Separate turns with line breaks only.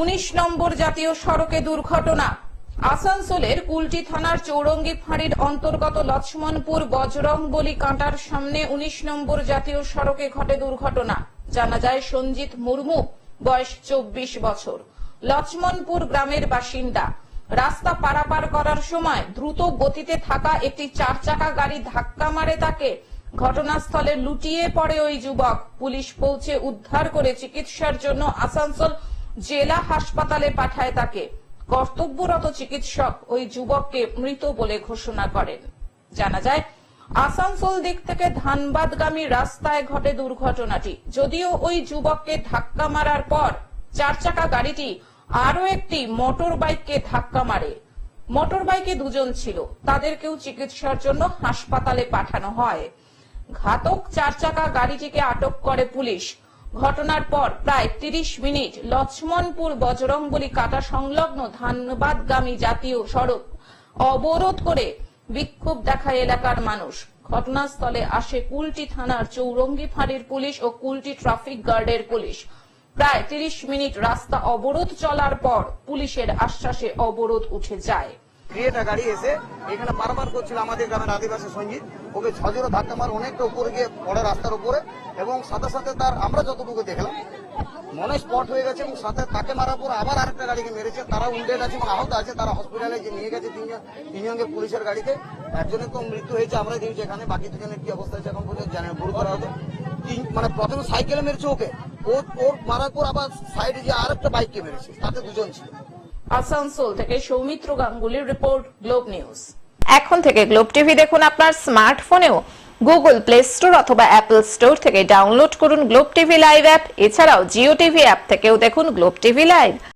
উনিশ নম্বর জাতীয় সড়কে দুর্ঘটনা। আসানসোলের কুলটি থানার চৌরঙ্গি ফাঁড়ির অন্তর্গত লক্ষ্মণপুর বজরংবলী কাঁটার সামনে উনিশ নম্বর জাতীয় সড়কে ঘটে দুর্ঘটনা। জানা যায়, সঞ্জিত মুর্মু, বয়স চব্বিশ বছর। লক্ষ্মণপুর গ্রামের বাসিন্দা। রাস্তা পারাপার করার সময় দ্রুত গতিতে থাকা একটি চার চাকা গাড়ি ধাক্কা মারে তাকে। ঘটনাস্থলে লুটিয়ে পড়ে ওই যুবক। পুলিশ পৌঁছে উদ্ধার করে চিকিৎসার জন্য আসানসোল জেলা হাসপাতালে পাঠায় তাকে। কর্তব্যরত চিকিৎসক ওই যুবককে মৃত বলে ঘোষণা করেন। জানা যায়, আসানসোল দিক থেকে ধানবাদগামী রাস্তায় ঘটে দুর্ঘটনাটি। যদিও ওই যুবককে ধাক্কা মারার পর চার চাকা গাড়িটি আরও একটি মোটর বাইককে ধাক্কা মারে। মোটর বাইকে দুজন ছিল। তাদেরকেও চিকিৎসার জন্য হাসপাতালে পাঠানো হয়। ঘাতক চার চাকা গাড়িটিকে আটক করে পুলিশ। ঘটনার পর প্রায় তিরিশ মিনিট লক্ষ্মণপুর বজরংবলী কাটা সংলগ্ন ধানবাদগামী জাতীয় সড়ক অবরোধ করে বিক্ষোভ দেখায় এলাকার মানুষ। ঘটনাস্থলে আসে কুলটি থানার চৌরঙ্গি ফাঁড়ির পুলিশ ও কুলটি ট্রাফিক গার্ডের পুলিশ। প্রায় তিরিশ মিনিট রাস্তা অবরোধ চলার পর পুলিশের আশ্বাসে অবরোধ উঠে যায়।
ক্রিয়েটা গাড়ি এসে এখানে পারাপার করছিল আমাদের গ্রামের আদিবাসী সঞ্জিত ওকে ছজোরে ধাক্কা মার অনেকটা উপরে গিয়ে পড়ে রাস্তার উপরে এবং সাথে সাথে তার আমরা যতটুকু দেখলাম মনে স্পট হয়ে গেছে এবং সাথে তাকে মারার পর আবার আরেকটা গাড়িকে মেরেছে। তারা উন্ডেড আছে এবং আহত আছে তারা হসপিটালে যে নিয়ে গেছে তিনজন তিনজনকে পুলিশের গাড়িতে। একজনের তো মৃত্যু হয়েছে আমরা দেখছি এখানে বাকি দুজনের কি অবস্থা আছে এখন পর্যন্ত জানি না, গুরুতর আহত মানে প্রথমে সাইকেলে মেরেছে ওকে। ও ওর মারার পর আবার সাইডে যে আর একটা বাইককে মেরেছে তাতে দুজন ছিল।
আসানসোল থেকে সৌমিত্র গাঙ্গুলির রিপোর্ট গ্লোব নিউজ।
এখন থেকে গ্লোব টিভি দেখুন আপনার স্মার্টফোনেও। গুগল প্লে স্টোর অথবা অ্যাপল স্টোর থেকে ডাউনলোড করুন গ্লোব টিভি লাইভ অ্যাপ। এছাড়াও জিও টিভি অ্যাপ থেকেও দেখুন গ্লোব টিভি লাইভ।